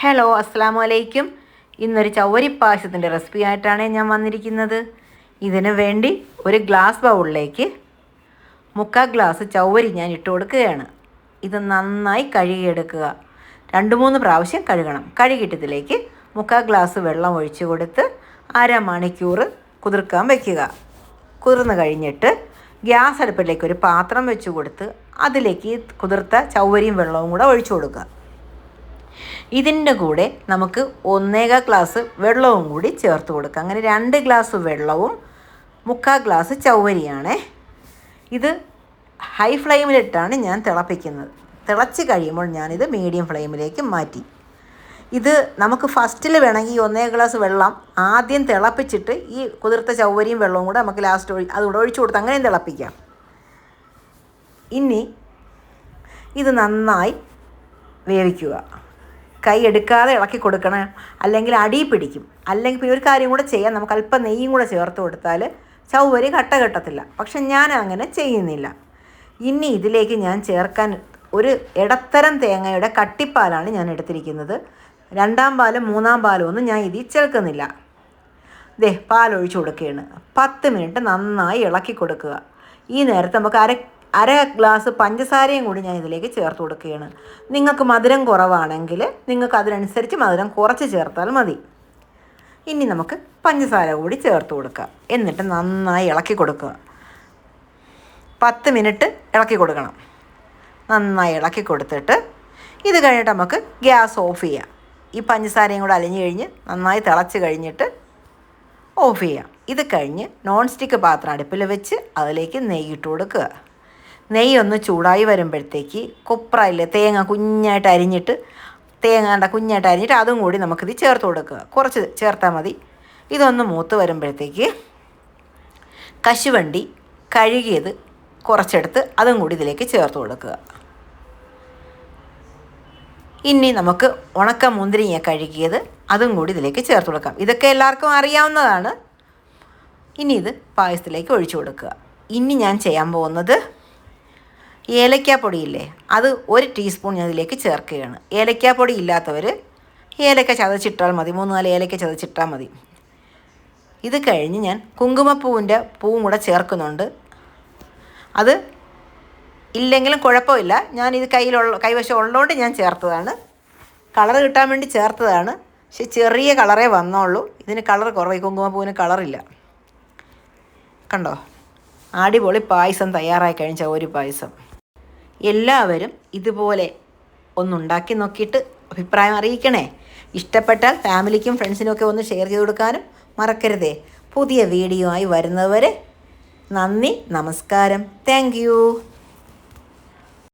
Hello അസ്സാം വലൈക്കും ഇന്നൊരു ചവരി പായസത്തിന്റെ റെസിപ്പി ആയിട്ടാണ് ഞാൻ വന്നിരിക്കുന്നത്. ഇതിന് വേണ്ടി ഒരു ഗ്ലാസ് ബൗളിലേക്ക് മുക്കാൽ ഗ്ലാസ് ചവരി ഞാൻ ഇട്ട് കൊടുക്കുകയാണ്. ഇത് നന്നായി കഴുകിയെടുക്കുക. രണ്ട് മൂന്ന് പ്രാവശ്യം കഴുകണം. കഴുകിയിട്ടതിലേക്ക് മുക്കാൽ ഗ്ലാസ് വെള്ളം ഒഴിച്ചു കൊടുത്ത് അരമണിക്കൂർ കുതിർക്കാൻ വയ്ക്കുക കുതിർന്ന് കഴിഞ്ഞിട്ട് ഗ്യാസ് അടുപ്പിലേക്ക് ഒരു പാത്രം വെച്ച് കൊടുത്ത് അതിലേക്ക് കുതിർത്ത ചവരിയും വെള്ളവും കൂടെ ഒഴിച്ചു കൊടുക്കുക. ഇതിന്റെ കൂടെ നമുക്ക് ഒന്നേകാൽ ഗ്ലാസ് വെള്ളവും കൂടി ചേർത്ത് കൊടുക്കാം. അങ്ങനെ രണ്ട് ഗ്ലാസ് വെള്ളവും മുക്കാൽ ഗ്ലാസ് ചവരിയാണ്. ഇത് ഹൈ ഫ്ലെയിമിലിട്ടാണ് ഞാൻ തിളപ്പിക്കുന്നത്. തിളച്ച് കഴിയുമ്പോൾ ഞാനിത് മീഡിയം ഫ്ലെയിമിലേക്ക് മാറ്റി. ഇത് നമുക്ക് ഫസ്റ്റിൽ വേണമെങ്കിൽ ഈ ഒന്നേ ഗ്ലാസ് വെള്ളം ആദ്യം തിളപ്പിച്ചിട്ട് ഈ കുതിർത്ത ചവരിയും വെള്ളവും കൂടെ നമുക്ക് ലാസ്റ്റ് ഒഴി അതുകൂടെ ഒഴിച്ചു കൊടുത്ത് അങ്ങനെയും തിളപ്പിക്കാം. ഇനി ഇത് നന്നായി വേവിക്കുക. കൈ എടുക്കാതെ ഇളക്കി കൊടുക്കണം. അല്ലെങ്കിൽ അടി പിടിക്കും. അല്ലെങ്കിൽ പിന്നെ ഒരു കാര്യം കൂടെ ചെയ്യാം. നമുക്ക് അല്പം നെയ്യും കൂടെ ചേർത്ത് കൊടുത്താൽ ചവ്വരി കട്ട കെട്ടത്തില്ല. പക്ഷെ ഞാൻ അങ്ങനെ ചെയ്യുന്നില്ല. ഇനി ഇതിലേക്ക് ഞാൻ ചേർക്കാൻ ഒരു ഇടത്തരം തേങ്ങയുടെ കട്ടിപ്പാലാണ് ഞാൻ എടുത്തിരിക്കുന്നത്. രണ്ടാം പാലും മൂന്നാം പാലും ഒന്നും ഞാൻ ഇതിൽ ചേർക്കുന്നില്ല. ദേ പാലൊഴിച്ച് കൊടുക്കുകയാണ്. പത്ത് മിനിറ്റ് നന്നായി ഇളക്കി കൊടുക്കുക. ഈ നേരത്ത് നമുക്ക് അര അര ഗ്ലാസ് പഞ്ചസാരയും കൂടി ഞാൻ ഇതിലേക്ക് ചേർത്ത് കൊടുക്കുകയാണ്. നിങ്ങൾക്ക് മധുരം കുറവാണെങ്കിൽ നിങ്ങൾക്ക് അതിനനുസരിച്ച് മധുരം കുറച്ച് ചേർത്താൽ മതി. ഇനി നമുക്ക് പഞ്ചസാര കൂടി ചേർത്ത് കൊടുക്കുക എന്നിട്ട് നന്നായി ഇളക്കി കൊടുക്കുക. പത്ത് മിനിറ്റ് ഇളക്കി കൊടുക്കണം. നന്നായി ഇളക്കി കൊടുത്തിട്ട് ഇത് കഴിഞ്ഞിട്ട് നമുക്ക് ഗ്യാസ് ഓഫ് ചെയ്യാം. ഈ പഞ്ചസാരയും കൂടെ അലിഞ്ഞു കഴിഞ്ഞ് നന്നായി തിളച്ച് കഴിഞ്ഞിട്ട് ഓഫ് ചെയ്യാം. ഇത് കഴിഞ്ഞ് നോൺ സ്റ്റിക്ക് പാത്രം അടുപ്പിൽ വെച്ച് അതിലേക്ക് നെയ്യിട്ട് കൊടുക്കുക. നെയ്യ് ഒന്ന് ചൂടായി വരുമ്പോഴത്തേക്ക് കൊപ്രയില്ലേ തേങ്ങ കുഞ്ഞായിട്ട് അരിഞ്ഞിട്ട് തേങ്ങാണ്ട കുഞ്ഞായിട്ട് അരിഞ്ഞിട്ട് അതും കൂടി നമുക്കിത് ചേർത്ത് കൊടുക്കുക. കുറച്ച് ചേർത്താൽ മതി. ഇതൊന്ന് മൂത്ത് വരുമ്പോഴത്തേക്ക് കശുവണ്ടി കഴുകിയത് കുറച്ചെടുത്ത് അതും കൂടി ഇതിലേക്ക് ചേർത്ത് കൊടുക്കുക. ഇനി നമുക്ക് ഉണക്ക മുന്തിരിങ്ങ കഴുകിയത് അതും കൂടി ഇതിലേക്ക് ചേർത്ത് കൊടുക്കാം. ഇതൊക്കെ എല്ലാവർക്കും അറിയാവുന്നതാണ്. ഇനി ഇത് പായസത്തിലേക്ക് ഒഴിച്ചു കൊടുക്കുക. ഇനി ഞാൻ ചെയ്യാൻ പോകുന്നത് ഏലക്കാപ്പൊടിയില്ലേ അത് ഒരു ടീസ്പൂൺ ഞാൻ ഇതിലേക്ക് ചേർക്കുകയാണ്. ഏലക്കാപ്പൊടി ഇല്ലാത്തവർ ഏലക്ക ചതച്ചിട്ടാൽ മതി മൂന്ന് നാല് ഏലക്ക ചതച്ചിട്ടാൽ മതി. ഇത് കഴിഞ്ഞ് ഞാൻ കുങ്കുമപ്പൂവിന്റെ പൂവും കൂടെ ചേർക്കുന്നുണ്ട്. അത് ഇല്ലെങ്കിലും കുഴപ്പമില്ല. ഞാൻ ഇത് കയ്യിലുള്ള കൈവശം ഉള്ളതുകൊണ്ട് ഞാൻ ചേർത്തതാണ്. കളർ കിട്ടാൻ വേണ്ടി ചേർത്തതാണ്. പക്ഷെ ചെറിയ കളറേ വന്നോളൂ ഇതിന് കളർ കുറവ് കുങ്കുമപ്പൂവിന് കളറില്ല. കണ്ടോ? അടിപൊളി പായസം തയ്യാറായി കഴിഞ്ഞ ഒരു പായസം. എല്ലാവരും ഇതുപോലെ ഒന്നുണ്ടാക്കി നോക്കിയിട്ട് അഭിപ്രായം അറിയിക്കണേ. ഇഷ്ടപ്പെട്ടാൽ ഫാമിലിക്കും ഫ്രണ്ട്സിനും ഒക്കെ ഒന്ന് ഷെയർ ചെയ്ത് കൊടുക്കാനും മറക്കരുതേ. പുതിയ വീഡിയോ ആയി വരുന്നവരെ നന്ദി നമസ്കാരം. താങ്ക്